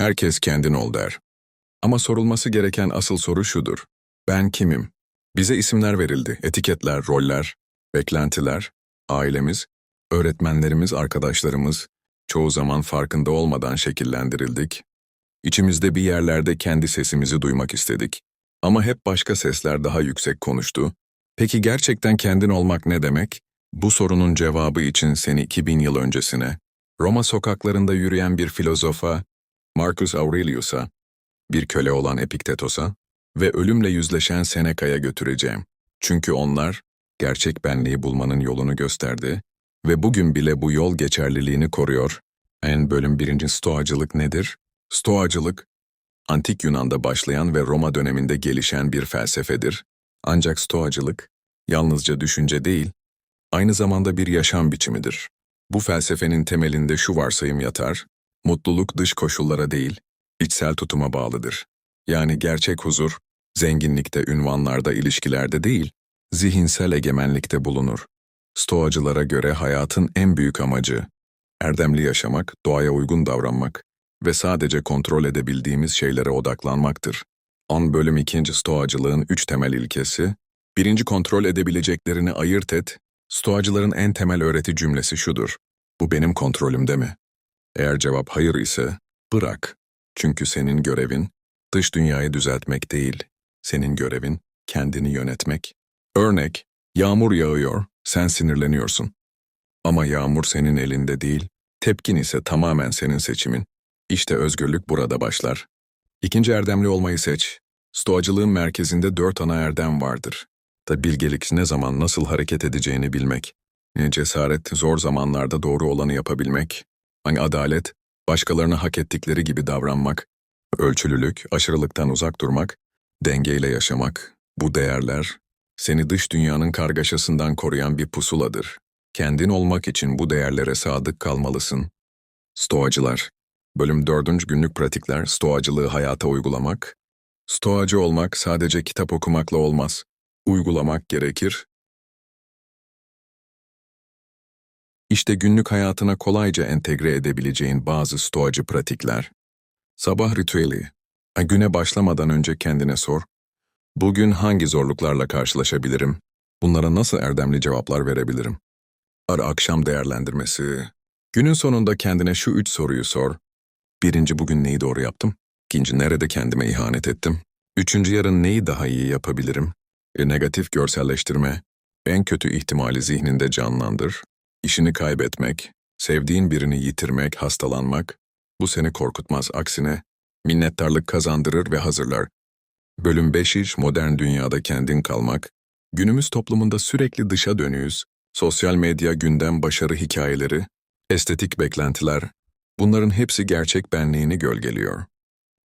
Herkes kendin ol der. Ama sorulması gereken asıl soru şudur. Ben kimim? Bize isimler verildi, etiketler, roller, beklentiler, ailemiz, öğretmenlerimiz, arkadaşlarımız, çoğu zaman farkında olmadan şekillendirildik. İçimizde bir yerlerde kendi sesimizi duymak istedik. Ama hep başka sesler daha yüksek konuştu. Peki gerçekten kendin olmak ne demek? Bu sorunun cevabı için seni 2000 yıl öncesine, Roma sokaklarında yürüyen bir filozofa, Marcus Aurelius'a, bir köle olan Epiktetos'a ve ölümle yüzleşen Seneca'ya götüreceğim. Çünkü onlar, gerçek benliği bulmanın yolunu gösterdi ve bugün bile bu yol geçerliliğini koruyor. En bölüm birinci Stoacılık nedir? Stoacılık, Antik Yunan'da başlayan ve Roma döneminde gelişen bir felsefedir. Ancak Stoacılık, yalnızca düşünce değil, aynı zamanda bir yaşam biçimidir. Bu felsefenin temelinde şu varsayım yatar, mutluluk dış koşullara değil, içsel tutuma bağlıdır. Yani gerçek huzur, zenginlikte, ünvanlarda, ilişkilerde değil, zihinsel egemenlikte bulunur. Stoacılara göre hayatın en büyük amacı, erdemli yaşamak, doğaya uygun davranmak ve sadece kontrol edebildiğimiz şeylere odaklanmaktır. 10 bölüm 2. Stoacılığın üç temel ilkesi, birinci kontrol edebileceklerini ayırt et, Stoacıların en temel öğreti cümlesi şudur, bu benim kontrolümde mi? Eğer cevap hayır ise, bırak. Çünkü senin görevin, dış dünyayı düzeltmek değil, senin görevin, kendini yönetmek. Örnek, yağmur yağıyor, sen sinirleniyorsun. Ama yağmur senin elinde değil, tepkin ise tamamen senin seçimin. İşte özgürlük burada başlar. İkinci erdemli olmayı seç. Stoacılığın merkezinde dört ana erdem vardır. Da bilgelik ne zaman nasıl hareket edeceğini bilmek. Cesaret, zor zamanlarda doğru olanı yapabilmek. Adalet, başkalarına hak ettikleri gibi davranmak. Ölçülülük, aşırılıktan uzak durmak. Dengeyle yaşamak. Bu değerler, seni dış dünyanın kargaşasından koruyan bir pusuladır. Kendin olmak için bu değerlere sadık kalmalısın. Stoacılar Bölüm 4. Günlük Pratikler, Stoacılığı hayata uygulamak. Stoacı olmak sadece kitap okumakla olmaz. Uygulamak gerekir. İşte günlük hayatına kolayca entegre edebileceğin bazı stoacı pratikler. Sabah ritüeli. Güne başlamadan önce kendine sor. Bugün hangi zorluklarla karşılaşabilirim? Bunlara nasıl erdemli cevaplar verebilirim? Ara akşam değerlendirmesi. Günün sonunda kendine şu üç soruyu sor. Birinci bugün neyi doğru yaptım? İkinci nerede kendime ihanet ettim? Üçüncü yarın neyi daha iyi yapabilirim? E, negatif görselleştirme. En kötü ihtimali zihninde canlandır. İşini kaybetmek, sevdiğin birini yitirmek, hastalanmak. Bu seni korkutmaz aksine. Minnettarlık kazandırır ve hazırlar. Bölüm 5 iş modern dünyada kendin kalmak. Günümüz toplumunda sürekli dışa dönüyüz. Sosyal medya, gündem, başarı hikayeleri, estetik beklentiler. Bunların hepsi gerçek benliğini gölgeliyor.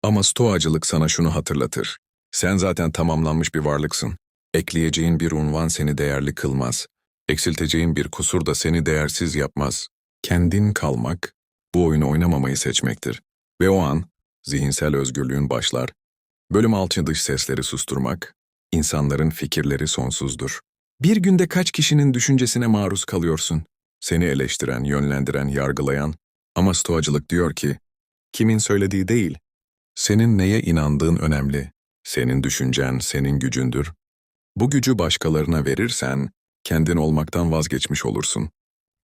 Ama stoacılık sana şunu hatırlatır. Sen zaten tamamlanmış bir varlıksın. Ekleyeceğin bir unvan seni değerli kılmaz. Eksilteceğin bir kusur da seni değersiz yapmaz. Kendin kalmak, bu oyunu oynamamayı seçmektir. Ve o an, zihinsel özgürlüğün başlar. Bölüm 6 dış sesleri susturmak, insanların fikirleri sonsuzdur. Bir günde kaç kişinin düşüncesine maruz kalıyorsun? Seni eleştiren, yönlendiren, yargılayan. Ama stoacılık diyor ki, kimin söylediği değil, senin neye inandığın önemli. Senin düşüncen, senin gücündür. Bu gücü başkalarına verirsen, kendin olmaktan vazgeçmiş olursun.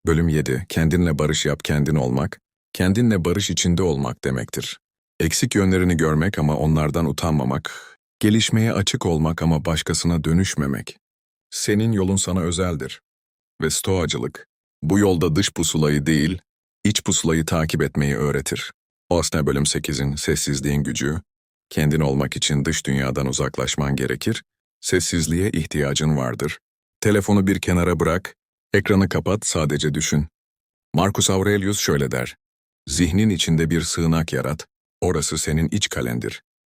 Bölüm 7. Kendinle barış yap kendin olmak, kendinle barış içinde olmak demektir. Eksik yönlerini görmek ama onlardan utanmamak, gelişmeye açık olmak ama başkasına dönüşmemek. Senin yolun sana özeldir. Ve stoacılık, bu yolda dış pusulayı değil, iç pusulayı takip etmeyi öğretir. Osne bölüm 8'in sessizliğin gücü, kendin olmak için dış dünyadan uzaklaşman gerekir, sessizliğe ihtiyacın vardır. Telefonu bir kenara bırak, ekranı kapat, sadece düşün. Marcus Aurelius şöyle der, zihnin içinde bir sığınak yarat, orası senin iç kalendir.